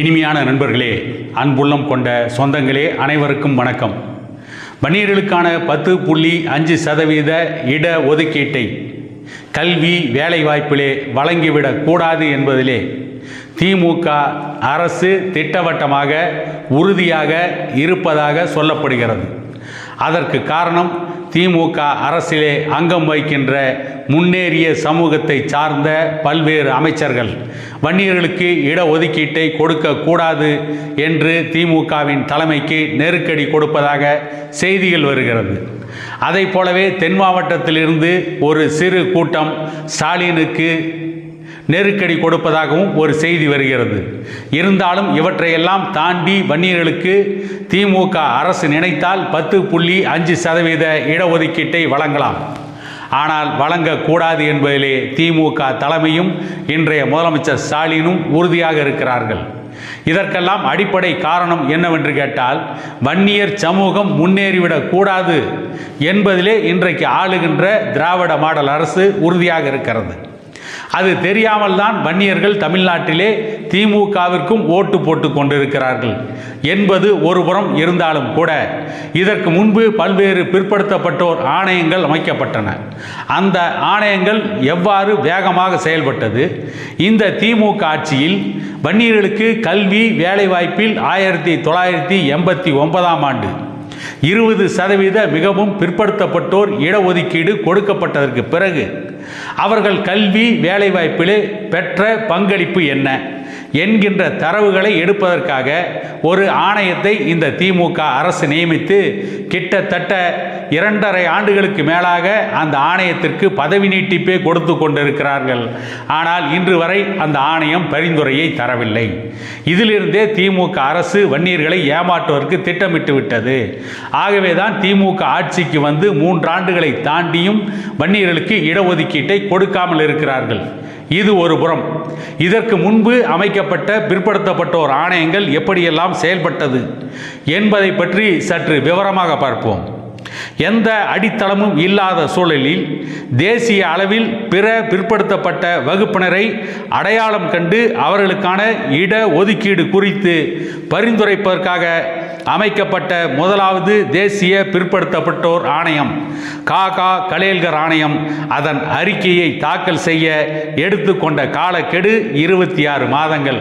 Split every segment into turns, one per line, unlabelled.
இனிமையான நண்பர்களே அன்புள்ளம் கொண்ட சொந்தங்களே அனைவருக்கும் வணக்கம். வன்னியர்களுக்கான பத்து புள்ளி அஞ்சு சதவீத இட ஒதுக்கீட்டை கல்வி வேலைவாய்ப்பிலே வழங்கிவிடக் கூடாது என்பதிலே திமுக அரசு திட்டவட்டமாக உறுதியாக இருப்பதாக சொல்லப்படுகிறது. அதற்கு காரணம் திமுக அரசிலே அங்கம் வகிக்கின்ற முன்னேறிய சமூகத்தை சார்ந்த பல்வேறு அமைச்சர்கள் வன்னியர்களுக்கு இடஒதுக்கீட்டை கொடுக்கக்கூடாது என்று திமுகவின் தலைமைக்கு நெருக்கடி கொடுப்பதாக செய்திகள் வருகிறது. அதை போலவே தென் மாவட்டத்திலிருந்து ஒரு சிறு கூட்டம் ஸ்டாலினுக்கு நெருக்கடி கொடுப்பதாகவும் ஒரு செய்தி வருகிறது. இருந்தாலும் இவற்றையெல்லாம் தாண்டி வன்னியர்களுக்கு திமுக அரசு நினைத்தால் பத்து புள்ளி அஞ்சு சதவீத இடஒதுக்கீட்டை வழங்கலாம். ஆனால் வழங்கக்கூடாது என்பதிலே திமுக தலைமையும் இன்றைய முதலமைச்சர் ஸ்டாலினும் உறுதியாக இருக்கிறார்கள். இதற்கெல்லாம் அடிப்படை காரணம் என்னவென்று கேட்டால் வன்னியர் சமூகம் முன்னேறிவிடக் கூடாது என்பதிலே இன்றைக்கு ஆளுகின்ற திராவிட மாடல் அரசு உறுதியாக இருக்கிறது. அது தெரியாமல் தான் வன்னியர்கள் தமிழ்நாட்டிலே திமுகவிற்கும் ஓட்டு போட்டு கொண்டிருக்கிறார்கள். என்பது ஒருபுறம் இருந்தாலும் கூட இதற்கு முன்பு பல்வேறு பிற்படுத்தப்பட்டோர் ஆணையங்கள் அமைக்கப்பட்டன. அந்த ஆணையங்கள் எவ்வாறு வேகமாக செயல்பட்டது? இந்த திமுக ஆட்சியில் வன்னியர்களுக்கு கல்வி வேலைவாய்ப்பில் ஆயிரத்தி தொள்ளாயிரத்தி எண்பத்தி ஒன்பதாம் ஆண்டு இருபது சதவீத மிகவும் பிற்படுத்தப்பட்டோர் இடஒதுக்கீடு கொடுக்கப்பட்டதற்கு பிறகு அவர்கள் கல்வி வேலைவாய்ப்பிலே பெற்ற பங்களிப்பு என்ன என்கின்ற தரவுகளை எடுப்பதற்காக ஒரு ஆணையத்தை இந்த திமுக அரசு நியமித்து கிட்டத்தட்ட இரண்டரை ஆண்டுகளுக்கு மேலாக அந்த ஆணையத்திற்கு பதவி நீட்டிப்பே கொடுத்து கொண்டிருக்கிறார்கள். ஆனால் இன்று வரை அந்த ஆணையம் பரிந்துரையை தரவில்லை. இதிலிருந்தே திமுக அரசு வன்னியர்களை ஏமாற்றுவதற்கு திட்டமிட்டு விட்டது. ஆகவே தான் திமுக ஆட்சிக்கு வந்து மூன்றாண்டுகளை தாண்டியும் வன்னியர்களுக்கு இடஒதுக்கீட்டை கொடுக்காமல் இருக்கிறார்கள். இது ஒரு புறம். இதற்கு முன்பு அமைக்கப்பட்ட பிற்படுத்தப்பட்டோர் ஆணையங்கள் எப்படியெல்லாம் செயல்பட்டது என்பதை பற்றி சற்று விவரமாக பார்ப்போம். எந்த அடித்தளமும் இல்லாத சூழலில் தேசிய அளவில் பிற பிற்படுத்தப்பட்ட வகுப்பினரை அடையாளம் கண்டு அவர்களுக்கான இட ஒதுக்கீடு குறித்து பரிந்துரைப்பதற்காக அமைக்கப்பட்ட முதலாவது தேசிய பிற்படுத்தப்பட்டோர் ஆணையம் காகா கலேல்கர் ஆணையம். அதன் அறிக்கையை தாக்கல் செய்ய எடுத்துக்கொண்ட காலக்கெடு இருபத்தி ஆறு மாதங்கள்.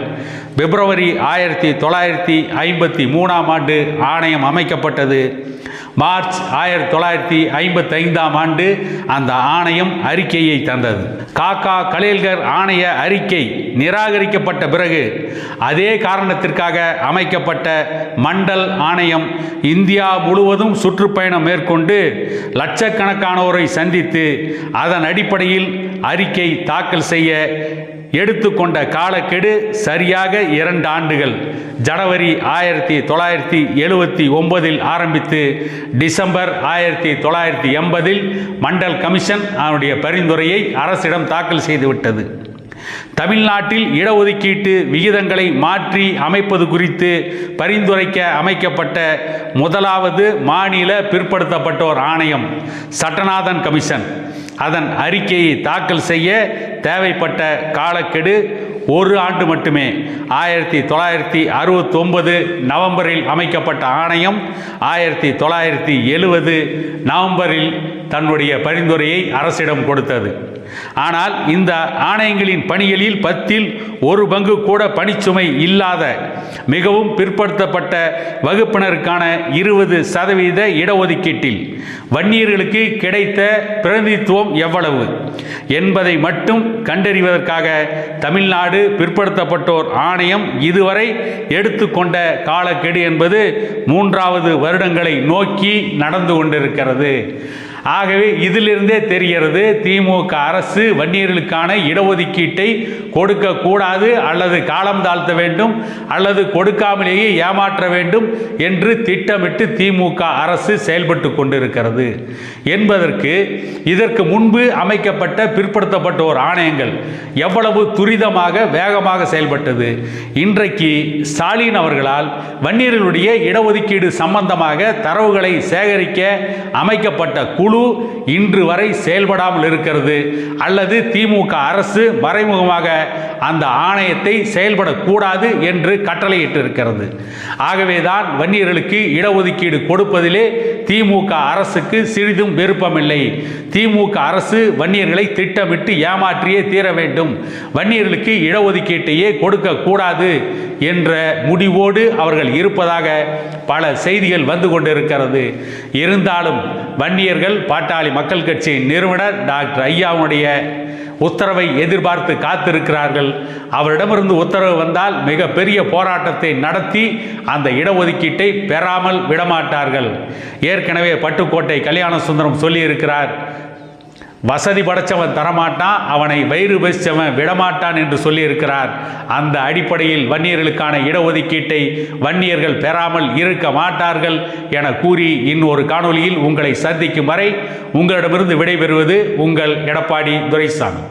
பிப்ரவரி ஆயிரத்தி தொள்ளாயிரத்தி ஐம்பத்தி மூணாம் ஆண்டு ஆணையம் அமைக்கப்பட்டது. மார்ச் ஆயிரத்தி தொள்ளாயிரத்தி ஐம்பத்தைந்தாம் ஆண்டு அந்த ஆணையம் அறிக்கையை தந்தது. காக்கா கலேல்கர் ஆணைய அறிக்கை நிராகரிக்கப்பட்ட பிறகு அதே காரணத்திற்காக அமைக்கப்பட்ட மண்டல் ஆணையம் இந்தியா முழுவதும் சுற்றுப்பயணம் மேற்கொண்டு லட்சக்கணக்கானோரை சந்தித்து அதன் அடிப்படையில் அறிக்கை தாக்கல் செய்ய எடுத்துக்கொண்ட காலக்கெடு சரியாக இரண்டு ஆண்டுகள். ஜனவரி ஆயிரத்தி தொள்ளாயிரத்தி எழுபத்தி ஒன்பதில் ஆரம்பித்து டிசம்பர் ஆயிரத்தி தொள்ளாயிரத்தி எண்பதில் மண்டல் கமிஷன் அவனுடைய பரிந்துரையை அரசிடம் தாக்கல் செய்துவிட்டது. தமிழ்நாட்டில் இடஒதுக்கீட்டு விகிதங்களை மாற்றி அமைப்பது குறித்து பரிந்துரைக்க அமைக்கப்பட்ட முதலாவது மாநில பிற்படுத்தப்பட்டோர் ஆணையம் சட்டநாதன் கமிஷன். அதன் அறிக்கையை தாக்கல் செய்ய தேவைப்பட்ட காலக்கெடு ஒரு ஆண்டு மட்டுமே. ஆயிரத்தி தொள்ளாயிரத்தி அறுபத்தி ஒன்பது நவம்பரில் அமைக்கப்பட்ட ஆணையம் ஆயிரத்தி தொள்ளாயிரத்தி எழுபது நவம்பரில் தன்னுடைய பரிந்துரையை அரசிடம் கொடுத்தது. ஆனால் இந்த ஆணையங்களின் பணிகளில் பத்தில் ஒரு பங்கு கூட பணிச்சுமை இல்லாத மிகவும் பிற்படுத்தப்பட்ட வகுப்பினருக்கான இருபது சதவீத இடஒதுக்கீட்டில் வன்னியர்களுக்கு கிடைத்த பிரதிநிதித்துவம் எவ்வளவு? என்பதை மட்டும் கண்டறிவதற்காக தமிழ்நாடு பிற்படுத்தப்பட்டோர் ஆணையம் இதுவரை எடுத்துக்கொண்ட காலக்கெடு என்பது மூன்றாவது வருடங்களை நோக்கி நடந்து கொண்டிருக்கிறது. ஆகவே இதிலிருந்தே தெரிகிறது திமுக அரசு வன்னியர்களுக்கான இடஒதுக்கீட்டை கொடுக்கக்கூடாது அல்லது காலம் தாழ்த்த வேண்டும் அல்லது கொடுக்காமலேயே ஏமாற்ற வேண்டும் என்று திட்டமிட்டு திமுக அரசு செயல்பட்டு கொண்டிருக்கிறது. என்பதற்கு இதற்கு முன்பு அமைக்கப்பட்ட பிற்படுத்தப்பட்டோர் ஆணையங்கள் எவ்வளவு துரிதமாக வேகமாக செயல்பட்டது. இன்றைக்கு ஸ்டாலின் அவர்களால் வன்னியர்களுடைய இடஒதுக்கீடு சம்பந்தமாக தரவுகளை சேகரிக்க அமைக்கப்பட்ட குழு குழு இன்று வரை செயல்படாமல் இருக்கிறது. அல்லது திமுக அரசு மறைமுகமாக அந்த ஆணையத்தை செயல்படக்கூடாது என்று கட்டளையிட்டிருக்கிறது. ஆகவேதான் வன்னியர்களுக்கு இடஒதுக்கீடு கொடுப்பதிலே திமுக அரசுக்கு சிறிதும் விருப்பமில்லை. திமுக அரசு வன்னியர்களை திட்டமிட்டு ஏமாற்றியே தீர வேண்டும். வன்னியர்களுக்கு இடஒதுக்கீட்டையே கொடுக்கக்கூடாது. என்ற முடிவோடு அவர்கள் இருப்பதாக பல செய்திகள் வந்து கொண்டிருக்கிறது. இருந்தாலும் வன்னியர்கள் பாட்டாளி மக்கள் கட்சியின் நிறுவனர் டாக்டர் ஐயாவுடைய உத்தரவை எதிர்பார்த்து காத்திருக்கிறார்கள். அவரிடமிருந்து உத்தரவு வந்தால் மிகப்பெரிய போராட்டத்தை நடத்தி அந்த இடஒதுக்கீட்டை பெறாமல் விடமாட்டார்கள். ஏற்கனவே பட்டுக்கோட்டை கல்யாண சுந்தரம் சொல்லியிருக்கிறார். வசதி படைச்சவன் தரமாட்டான் அவனை வயிறு பசிச்சவன் விடமாட்டான் என்று சொல்லியிருக்கிறார். அந்த அடிப்படையில் வன்னியர்களுக்கான இடஒதுக்கீட்டை வன்னியர்கள் பெறாமல் இருக்க மாட்டார்கள் என கூறி இன்னொரு காணொளியில் உங்களை சந்திக்கும் வரை உங்களிடமிருந்து விடைபெறுவது உங்கள் எடப்பாடி துரைசாமி.